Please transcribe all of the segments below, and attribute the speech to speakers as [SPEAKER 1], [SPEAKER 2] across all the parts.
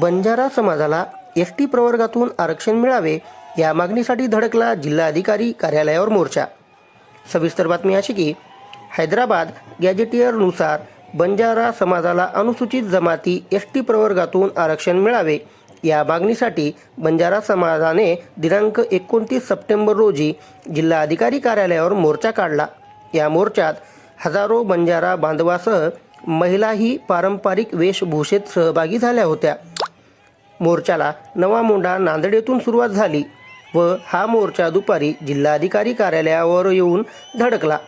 [SPEAKER 1] बंजारा समाजाला S T प्रवर्गातून आरक्षण मिळावे या मागणीसाठी धडकला जिल्हाधिकारी कार्यालयावर मोर्चा. सविस्तर बातमी अशी की हैदराबाद गॅजेटियरनुसार बंजारा समाजाला अनुसूचित जमाती एस टी प्रवर्गातून आरक्षण मिळावे या मागणीसाठी बंजारा समाजाने दिनांक एकोणतीस सप्टेंबर रोजी जिल्हाधिकारी कार्यालयावर मोर्चा काढला. या मोर्चात हजारो बंजारा बांधवासह महिलाही पारंपरिक वेशभूषेत सहभागी झाल्या होत्या. मोर्चाला नवा मोंढा नांदेड येथून सुरुवात झाली व हा मोर्चा दुपारी जिल्हाधिकारी कार्यालयावर येऊन धडकला.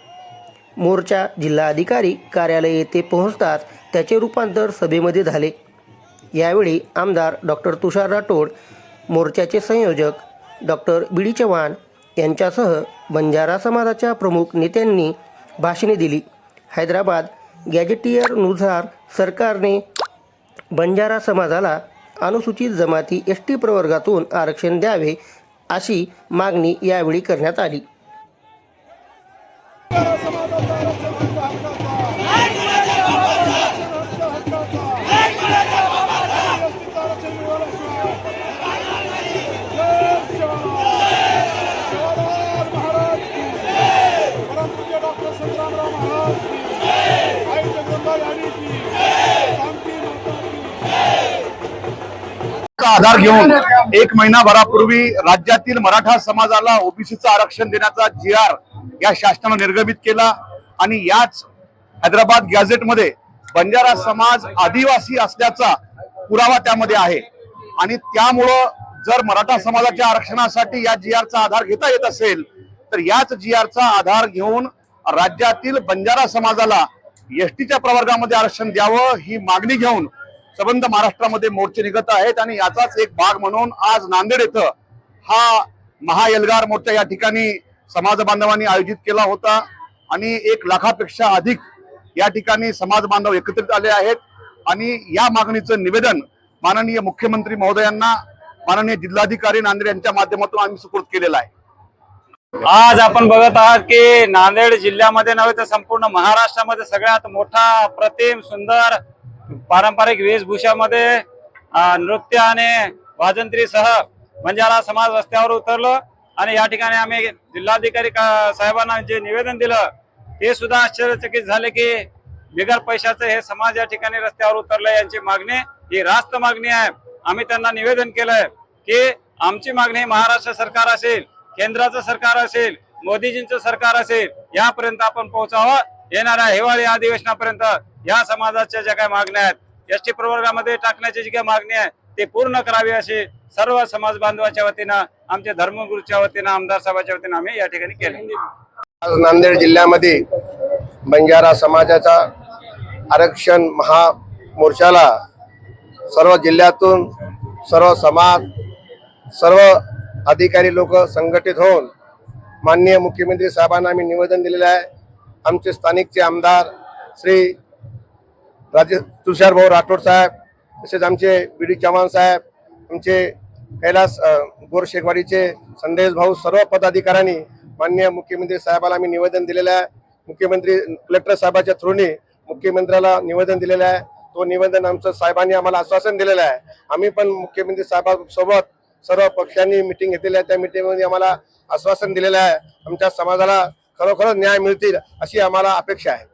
[SPEAKER 1] मोर्चा जिल्हाधिकारी कार्यालय येथे पोहोचताच त्याचे रूपांतर सभेमध्ये झाले. यावेळी आमदार डॉक्टर तुषार राठोड मोर्चाचे संयोजक डॉक्टर बी डी चव्हाण यांच्यासह बंजारा समाजाच्या प्रमुख नेत्यांनी भाषणे दिली. हैदराबाद गॅजेटियरनुसार सरकारने बंजारा समाजाला अनुसूचित जमाती एस टी प्रवर्गातून आरक्षण द्यावे अशी मागणी यावेळी करण्यात आली.
[SPEAKER 2] की
[SPEAKER 3] चा आधार घेऊन एक महिनाभरापूर्वी राज्यातील मराठा समाजाला ओबीसीचं आरक्षण देण्याचा जी आर या शासनानं निर्गमित केला आणि याच हैदराबाद गॅझेटमध्ये बंजारा समाज आदिवासी असल्याचा पुरावा त्यामध्ये आहे. आणि त्यामुळं जर मराठा समाजाच्या आरक्षणासाठी या जी आरचा आधार घेता येत असेल तर याच जी आरचा आधार घेऊन राज्यातील बंजारा समाजाला एसटीच्या प्रवर्गामध्ये आरक्षण द्यावं ही मागणी घेऊन सबंध महाराष्ट्रामध्ये मोर्चे निघत आहेत आणि याचाच एक भाग म्हणून आज नांदेड येथं हा महाएल्गार मोर्चा या ठिकाणी समाज बांधवांनी आयोजित केला होता. आणि एक लाखापेक्षा अधिक या ठिकाणी समाज बांधव एकत्रित आले आहेत. आणि या मागणीचं निवेदन माननीय मुख्यमंत्री महोदयांना माननीय जिल्हाधिकारी नांदेड यांच्या माध्यमातून आम्ही सुपूर्द केलेला आहे.
[SPEAKER 4] आज आपण बघत आहात की नांदेड जिल्ह्यामध्ये नव्हे तर संपूर्ण महाराष्ट्रामध्ये सगळ्यात मोठा प्रतिम सुंदर पारंपरिक वेशभूषामध्ये नृत्य आणि वाजंत्रीसह बंजारा समाज रस्त्यावर उतरलो आणि या ठिकाणी आम्ही जिल्हाधिकारी साहेबांना जे निवेदन दिलं ते सुद्धा आश्चर्यचकित झाले की बिगर पैशाचं हे समाज या ठिकाणी रस्त्यावर उतरले यांची मागणी ही रास्त मागणी आहे. आम्ही त्यांना निवेदन केलंय की आमची मागणी महाराष्ट्र सरकार असेल केंद्राचं सरकार असेल मोदीजींचं सरकार असेल यापर्यंत आपण पोहोचावं. येणाऱ्या हिवाळी अधिवेशनापर्यंत या समाजाच्या ज्या काही मागण्या आहेत एस टी प्रवर्गामध्ये टाकण्याची जी काही मागणी आहे ते पूर्ण करावी अशी सर्व समाज बांधवाच्या वतीनं आमच्या धर्मगुरूच्या वतीनं आमदार साहेबाच्या वतीनं आम्ही या ठिकाणी केले.
[SPEAKER 5] आज नांदेड जिल्ह्यामध्ये बंजारा समाजाचा आरक्षण महामोर्चाला सर्व जिल्ह्यातून सर्व समाज सर्व अधिकारी लोक संघटित होऊन माननीय मुख्यमंत्री साहेबांना आम्ही निवेदन दिलेलं आहे. आमचे स्थानिकचे आमदार श्री राजे तुषार भाऊ राठोड साहेब तसेच आमचे बी डी चव्हाण साहेब आमचे कैलास गोर शेखवाडीचे संदेश भाऊ सर्व पदाधिकाऱ्यांनी माननीय मुख्यमंत्री साहेबाला आम्ही निवेदन दिलेलं आहे. मुख्यमंत्री कलेक्टर साहेबाच्या थ्रूने मुख्यमंत्र्याला निवेदन दिलेलं आहे. तो निवेदन आमचं साहेबांनी आम्हाला आश्वासन दिलेलं आहे. आम्ही पण मुख्यमंत्री साहेबांसोबत सर्व पक्षांनी मिटिंग घेतलेली आहे. त्या मिटिंगमध्ये आम्हाला आश्वासन दिलेलं आहे. आमच्या समाजाला खरोखर न्याय मिळतील अशी आम्हाला अपेक्षा आहे.